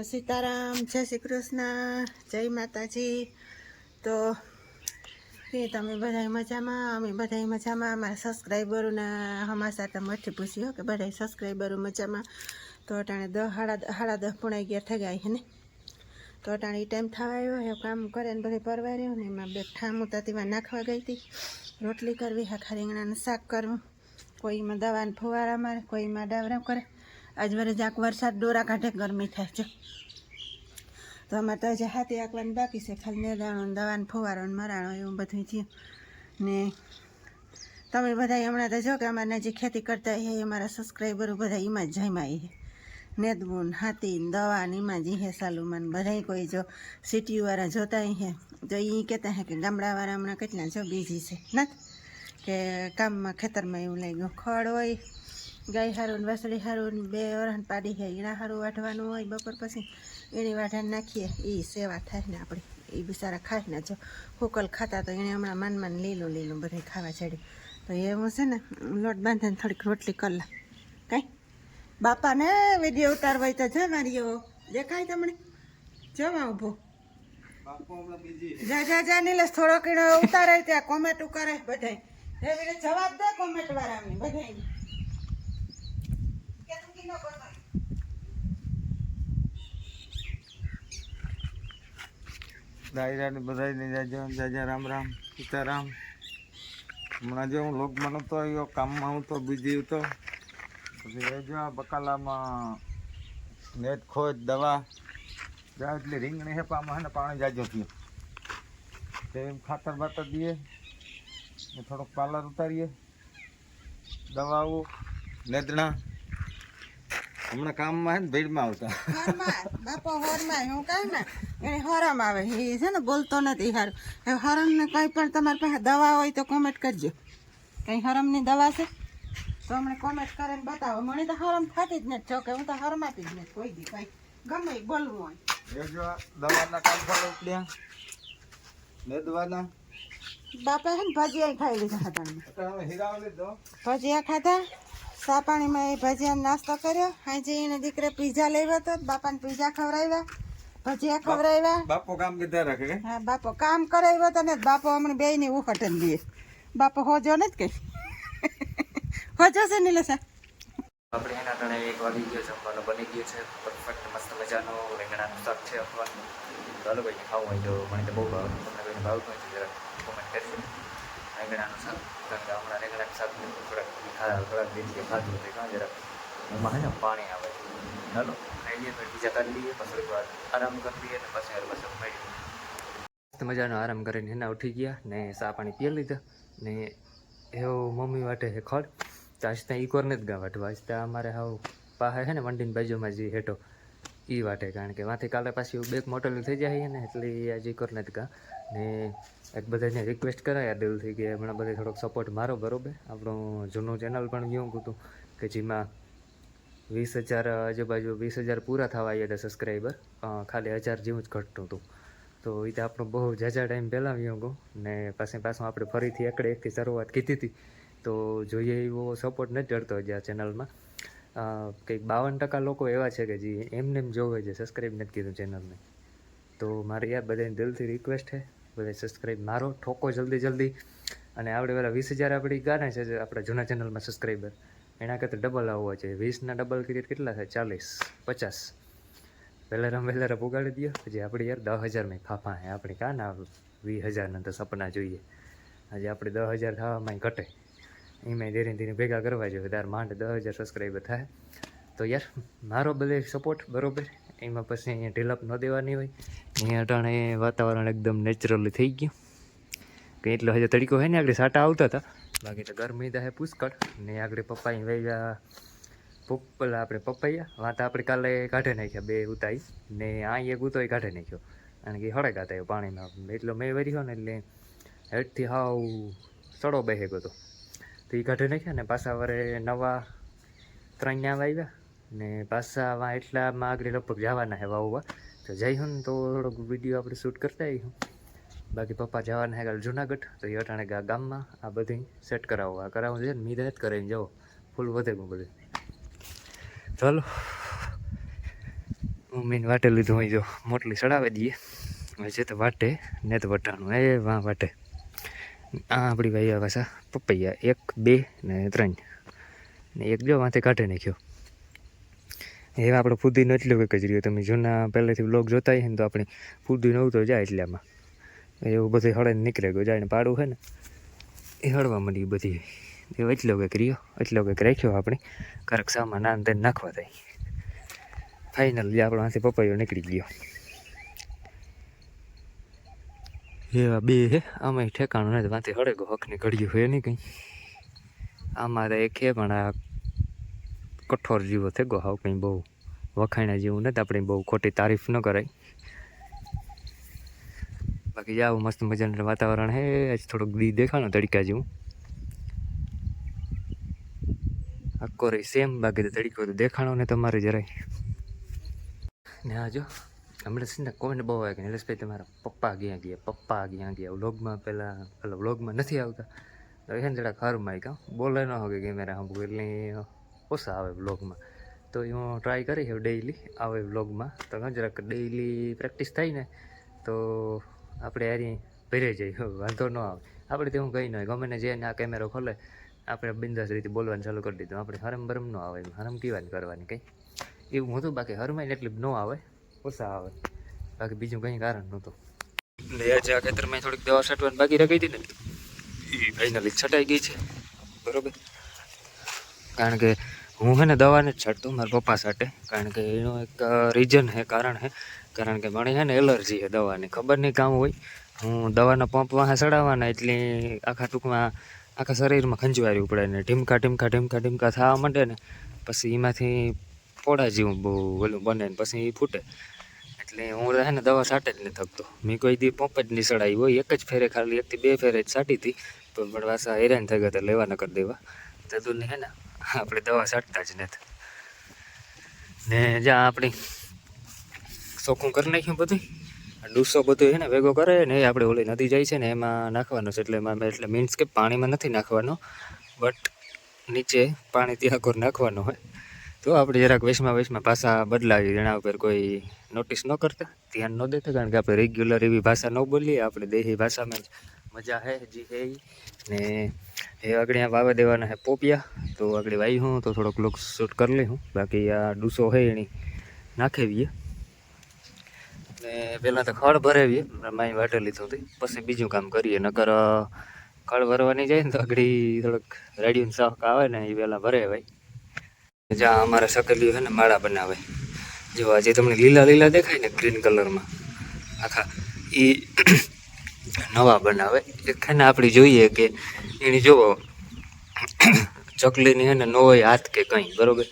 સીતારામ, જય શ્રી કૃષ્ણ, જય માતાજી. તો કે તમે બધા મજામાં? અમે બધા મજામાં. અમારા સબસ્ક્રાઈબરોના હમાસા તમે મઠી પૂછ્યો કે બધા સબસ્ક્રાઈબરો મજામાં? તો અટાણે દસ સાડા સાડા દસ પૂણા અગિયાર થઈ ગયા છે ને? તો અટાણે એ ટાઈમ થવા આવ્યો એ કામ કરે ને બધે પરવાર્યો ને એમાં બે ઠામું તાતીમાં નાખવા ગઈ હતી રોટલી કરવી, હાખા રીંગણાનું શાક કરવું. કોઈમાં દવાને ફુવારા મારે, કોઈમાં ડાવરા કરે. આજ મારે જાક વરસાદ દોરા કાઢે, ગરમી થાય છે તો અમારે તો હજી હાથી આંકવાની બાકી છે, ખાલી નેદાણો દવાનું ફુવારો ને મરાણો એવું બધું થયું. ને તમે બધા હમણાં તો જો કે અમારે જે ખેતી કરતા હે, અમારા સબસ્ક્રાઈબરો બધા એમાં જ જમા એ નેદબુન હાથી દવા એમાં જ હે સાલુમાં બધા કોઈ જો સિટીવાળા જોતા હે. તો એ કહેતા હે કે ગામડાવાળા હમણાં કેટલા જો બીજી છે, ના? કે કામમાં ખેતરમાં એવું લાગ્યું, ખડ હોય ગાય હારું ને વાસળી હારું ને બે વરણ પાડી છે. એના હારું વાઢવાનું હોય બપોર પછી એની વાઢાને નાખીએ. એ સેવા થાય ને આપણે. એ બિચારા ખાય ને જો હુકલ ખાતા તો એને હમણાં માન માન લીલું લીલું બધે ખાવા ચડ્યું તો એવું છે ને લોટ બાંધીને થોડીક રોટલી કરલા કાંઈ? બાપાને વીડિયો ઉતારવા હોય તો જો મારી એવો. દેખાય તમને? જવા ઊભો. જા જા જા નીલેશ થોડો કીડો ઉતારે ત્યાં કોમેન્ટ કરે બધાય. જવાબ દે કોમેન્ટ વાળાને બધાય ડાયરાને બધાને જાજો જાજા રામ રામ, સીતારામ. હમણાં જે હું લોકમાં તો આવ્યો, કામમાં હું તો બીજી હતો. પછી રહેજો આ બકાલામાં નેટ ખોજ દવા. જા એટલે રીંગણી હે પામાં ને પાણી જાજો થયું. તેમ ખાતર બાતર દઈએ. થોડોક પાલર ઉતારીએ. દવાઓ નેદણા. હમણાં કામમાં હે ને ભીડમાં આવતા. હોરમાં, બાપો હોરમાં હું કાંઈ ના? એને હરમ આવે. એ છે ને બોલતો નથી હારું. હરમને કંઈ પણ તમારી પાસે દવા હોય તો કોમેન્ટ કરજો. કંઈ હરમની દવા છે? તો અમને કોમેન્ટ કરીને બતાવો. મને તો હરમ થતી જ નથી જો કે હું તો હરમાતી જ નથી કોઈ દી કંઈ. ગમે બોલવું હોય. દવાના કામ ઉપડ્યા નેદવાના. બાપા છે ને ભજીયા ખાઈ લીધા હતા ભજીયા ખાધા? ચા પાણીમાં એ ભજીયાનો નાસ્તો કર્યો. આજે એને દીકરે પીઝા લેવા તો બાપાને પીઝા ખવડાવ્યા. ભજીયા ખવડાવ્યા. બાપો કામ કીધા રાખે હા બાપો કામ કરાવ્યો તને બાપો હમણાં બે ની ઉખટન દે. બાપો હોજો ને જ કઈ હોજો છે નીલે સા. આપણે એના કારણે એક વાગી ગયો જમવાનો બની ગયો છે. પરફેક્ટ મસ્ત મજાનો રીંગણાનું શાક છે અખવાનું ચાલો ભાઈ ખાવું હોય તો મને તો બહુ ભાવ. તમને ભાવ ભાવતું હોય તો જરા કોમેન્ટ કરજો રીંગણાનું શાક કારણ કે હમણાં રીંગણાનું શાક થોડાક થોડાક દિવસે ખાધું હતું કાં જરાક એમાં હે ને પાણી આવે ચાલો ખાઈ લઈએ પછી બીજા કરી લઈએ, પછી આરામ કરી લઈએ ને પછી હર પછી મળીએ. મસ્ત મજાનો આરામ કરીને એના ઉઠી ગયા ને સા પાણી પી લીધા ને એવો મમ્મી વાટે હે ખડ. તો આજ ત્યાં જ નથી ગા વાટવા આજ ત્યાં અમારે હાવ પાસે છે ને વંડીની બાજુમાં જે હેઠો એ માટે કારણ કે વાંથી કાલે પાછી બેક મોટેલું થઈ જાય ને, એટલે આજે ઈકોર નથી ગા. ને એક બધાને રિક્વેસ્ટ કરાયા દિલથી કે હમણાં બધે થોડોક સપોર્ટ મારો, બરોબર? આપણું જૂનું ચેનલ પણ ગયું હતું કે જેમાં વીસ હજાર, આજુબાજુ વીસ હજાર પૂરા થવા આવ્યા હતા સબસ્ક્રાઈબર ખાલી હજાર જેવું જ ઘટતું હતું. તો એ તો આપણો બહુ જાજા ટાઈમ પહેલાં ગયું હતું ને પાસે પાછું આપણે ફરીથી એકડે એકથી શરૂઆત કીધી હતી. તો જોઈએ એવો સપોર્ટ નથી ચડતો હજી આ ચેનલમાં કંઈક બાવન ટકા લોકો એવા છે કે જે એમને એમ જોવે છે સબસ્ક્રાઈબ નથી કીધું ચેનલને તો મારે યાર બધાને દિલથી રિક્વેસ્ટ છે બધા સબસ્ક્રાઈબ મારો, ઠોકો જલ્દી જલ્દી. અને આપણે પેલા વીસ હજાર આપણી ગાને છે આપણા જૂના ચેનલમાં સબસ્ક્રાઈબર એના કરતાં ડબલ આવવા છે. વીસના ડબલ કરીએ કેટલા થાય? ચાલીસ, પચાસ. વહેલારામ વહેલારા ઉગાડી દો પછી આપણે યાર દસ હજારમાં ફાફા. હે આપણે કાં ના વીસ હજારના તો સપના જોઈએ. આજે આપણે દસ હજાર થવામાં ઘટે. એમાં ધીરે ધીરે ભેગા કરવા જોઈએ. તાર માંડ દસ હજાર સબસ્ક્રાઈબર થાય. તો યાર, મારો બધે સપોર્ટ બરોબર, એમાં પછી અહીંયા ઢીલપ ન દેવાની હોય. અહીંયા અટાણે વાતાવરણ એકદમ નેચરલી થઈ ગયું. કે એટલો હજુ તડકો હોય ને, આગળ સાટા આવતા હતા. બાકી તો ગરમી તો પુષ્કળ. ને આગળ પપ્પા વૈયા પપ્પલા આપણે પપૈયા વાતા આપણે કાલે કાઢે નાખ્યા બે ઉતાઈ. ને આ એક ઉતોય કાઢે નાખ્યો. કારણ કે હળે કાતા પાણીમાં. એટલો મેં વર્યો ને એટલે હેઠથી હાવ સડો બેહે ગયો હતો તો એ કાઢી નાખ્યા ને પાછા વરે નવા ત્રણ ન્યા આવ્યા ને પાછા એટલામાં આગળ લગભગ જવાના હે વાવવા તો જઈ હું તો થોડોક વીડિયો આપણે શૂટ કરતા આવીશું બાકી પપ્પા જવાના હે કાલે જુનાગઢ, તો એ અટાણે ગામમાં આ બધી સેટ કરાવવા કરાવવું છે ને જ કરાવીને જાઓ. ફૂલ વધે હું બધું. ચાલો. મમ્મીને વાટે લીધું હોય જો. મોટલી ચડાવી દઈએ. છે તો વાટે, ને તો વટાણું. એ વાં વાટે. આ આપણી ભાઈ પાછા પપૈયા, એક, બે ને ત્રણ. ને એક જો માથે કાઢી નાખ્યો. એવા આપણો ફૂદીનો એટલો કંઈક જ રહ્યો. તમે જૂના પહેલેથી બ્લોગ જોતા હોય ને તો આપણે ફુદીનો તો જાય એટલામાં એવું બધું હળે નીકળે ગયું. જાય ને પાડું છે ને, એ હળવા મળી બધી. એ એટલો કંઈક રહ્યો, એટલો કંઈક રાખ્યો આપણે. કરક સામાન નાન નાખવા થાય ફાઇનલ આપણો હાથે પપૈયો નીકળી ગયો. એવા બે હે, આમાં ઠેકાણું નથી વાંથી હળે ગો હકની ઘડી હોય નહીં કંઈ. આમાં તો એક હે, પણ આ કઠોર જેવો થઈ ગયો હાવ કંઈ બહુ વખાણ્યા જેવું નથી, આપણે બહુ ખોટી તારીફ ન કરાય. બાકી જાવ મસ્ત મજાનું વાતાવરણ હે, આજ થોડુંક દી દેખાણો તડકા જેવું. આખો રહી સેમ બાકી તો દેખાણો ને તમારે જરાય. ને આ જો. હમણાં સીધા કોઈને બહુ આવે કે નિલેશભાઈ તમારા પપ્પા ક્યાં ગયા, પપ્પા ક્યાં ગયા? વ્લોગમાં પહેલાં પેલા વ્લોગમાં નથી આવતા. તો એને જરાક હારમાં આવી બોલે ન હોય કેમેરા સાંભળું એટલે ઓછા આવે વ્લોગમાં. તો એ હું ટ્રાય કરી છે ડેઈલી આવે વ્લોગમાં. તો હા, જરાક ડેઈલી પ્રેક્ટિસ થાય ને, તો આપણે યારી ભરે જઈએ વાંધો ન આવે. આપણે તેવું કંઈ ન હોય. ગમે ને જે આ કેમેરો ખોલે, આપણે બિંદાસ રીતે બોલવાનું ચાલુ કરી દીધું. આપણે હરમ બરમ ન આવે હરમ કીવાની કરવાની કંઈ. એવું હતું બાકી હરમાઈને એટલી ન આવે. ઓછા આવે. બાકી બીજું કંઈ કારણ નહોતું. એટલે આજે આ ખેતરમાં થોડીક દવા છાંટવાની બાકી રહી હતી ને. એ છટાઈ ગઈ છે. બરોબર? કારણ કે હું છે ને દવાને જ છાંટતો મારા પપ્પા સાથે. કારણ કે એનું એક રીઝન છે કારણ છે કારણ કે મને હે ને એલર્જી છે દવાની. ખબર નહીં કામ હોય. હું દવાના પંપ વાહ ચડાવવાના એટલે આખા ટૂંકમાં આખા શરીરમાં ખંજવારી ઉપડે ને ઢીમકા ઢીમકા ઢીમકા ઢીમકા થવા માંડે ને, પછી એમાંથી પોડા જેવું બહુ ઓલું બને ને પછી એ ફૂટે. એટલે હું રહે ને દવા સાટે જ નહીં થકતો. મેં કોઈ દી પંપ જ નહીં ચડાવી હોય, એક જ ફેરે ખાલી એકથી બે ફેરે જ છાંટી હતી તો પણ પાછા હેરાન થઈ ગયા લેવા ન કરી દેવા. તો તું હે ને, આપણે દવા છાંટતા જ નથી. ને જ્યાં આપણી ચોખ્ખું કરી નાખ્યું બધું ડૂસો બધું હે ને ભેગો કરે ને એ આપણે ઓલી નદી જાય છે ને એમાં નાખવાનો છે, એટલે એમાં એટલે મીન્સ કે પાણીમાં નથી નાખવાનો બટ નીચે પાણી ત્યાં કોર નાખવાનું હોય. તો આપણે જરાક વેશમાં વેશમાં ભાષા બદલાવી. એના ઉપર કોઈ નોટિસ ન કરતા. ધ્યાન ન દેતા, કારણ કે આપણે રેગ્યુલર એવી ભાષા ન બોલીએ. આપણે દેહી ભાષામાં મજા હે, જી હે ને એ આગળ અહીંયા વાવા દેવાના હે પોપિયા. તો આગળ વાઈ હું, તો થોડોક લુક શૂટ કરી લઈ હું. બાકી આ ડૂસો હે એની નાખેવીએ. ને પહેલાં તો ખળ ભરાવીએ. માય વાટે લીધું હતી. પછી બીજું કામ કરીએ. નકર ખળ ભરવાની જાય ને તો આગળ થોડોક રેડિયો શાક આવે ને એ પહેલાં ભરે ભાઈ. જ્યાં અમારા સકલીઓ છે ને માળા બનાવે. જો આજે તમને લીલા લીલા દેખાય ને ગ્રીન કલરમાં આખા એ નવા બનાવે. એ ને આપણે જોઈએ કે એની જોવો ચકલીની છે ને ન હોય હાથ કે કંઈ, બરોબર?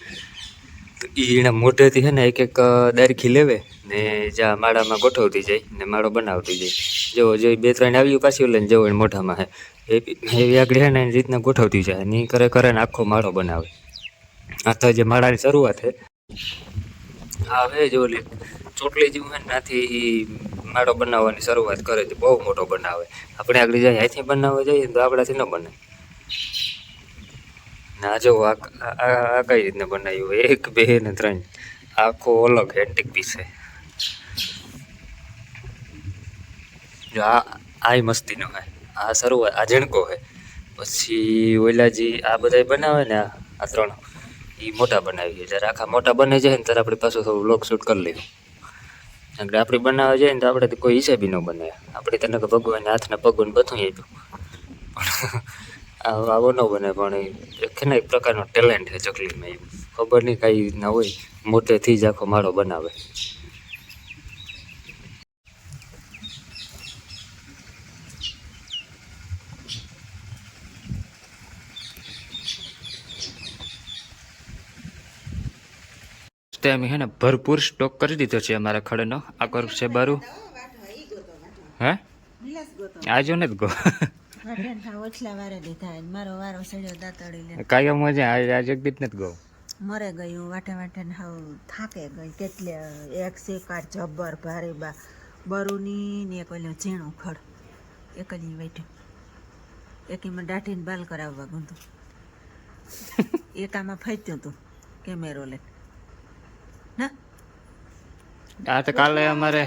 તો એના મોઢેથી છે ને એક એક દારખી લેવે ને જ્યાં માળામાં ગોઠવતી જાય ને માળો બનાવતી જાય. જો જો બે ત્રણ આવ્યું પાછી લઈને જવો મોઢામાં હે. એવી આગળ છે ને રીતના ગોઠવતી જાય ને કરે કરે ને આખો માળો બનાવે. આ જે માળાની શરૂઆત છે. હવે જો ચોટલી જેવું હોય ત્યાંથી માળો બનાવવાની શરૂઆત કરે છે. બહુ મોટો બનાવે. આપણે આગળ જાય અહીંથી બનાવવા જઈએ તો આપણાથી ન બને. ના જો આ આ- કઈ રીતના બનાવ્યું? હોય એક, બે ને ત્રણ. આખો અલગ એન્ટિક પીસ છે. જો આ આય મસ્તીનો હે આ શરૂઆત આ ઝીણકો હે પછી ઓલા જે આ બધા બનાવે ને આ ત્રણ. એ મોટા બનાવીએ જ્યારે આખા મોટા બને જાય ને ત્યારે આપણે પાછું થોડું લોક શૂટ કરી લઈએ. કારણ કે આપણે બનાવવા જાય ને તો આપણે કોઈ હિસાબી ન બને. આપણે તને કે ભગવાન હાથના ભગવાન બધું આપ્યું. પણ આવો ન બને, પણ એ એક ને પ્રકારનો ટેલેન્ટ છે ચકલીમાં એવું ખબર નહીં કાંઈ રીતના હોય. મોટેથી જ આખો માળો બનાવે. ટાઈમે હે ને ભરપૂર સ્ટોક કરી દીધો છે અમારા ખડનો. આ કર છે બારું. હે? આજો ને જ ગો. કાયમ મજા આજ એક દીત નથી ગો. મરે ગયું વાટે વાટે ને હાવ થાકે ગઈ. કેટલે એક શેકાર જબ્બર ભારે બા બરુની ને એક ઓલું ઝીણું ખડ. એકલી બેઠી એકીમાં દાઢીને બાલ કરાવવા ગુંતું એકામાં ફેંચ્યું તું કેમેરો લે ના આ તો કાલે અમારે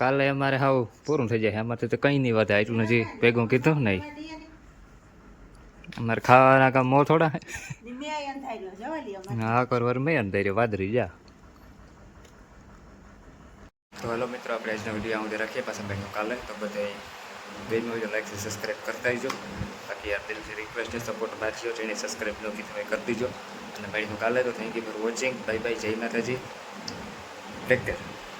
કાલે અમારે હાવ પૂરું થઈ જાય. અમારે તો કંઈ નહીં વધે એટલું હજી ભેગું કીધું નહીં. અમારે ખાવાના કામ મો થોડા. હા કરવાર મેં અંદર વાદરી જા. તો હેલો મિત્રો આપણે આજનો વીડિયો આવું રાખીએ પાછા ભાઈનું કાલે. તો બધે ગેમ વીડિયો લાઈક સબસ્ક્રાઈબ કરતા જજો બાકી યાર દિલથી રિક્વેસ્ટ છે સપોર્ટ બહાર છો એને સબસ્ક્રાઈબ ન કીધું એ કરી દીજો. અને ભાઈનું કાલે તો thank you for watching bye bye જય માતાજી. Take care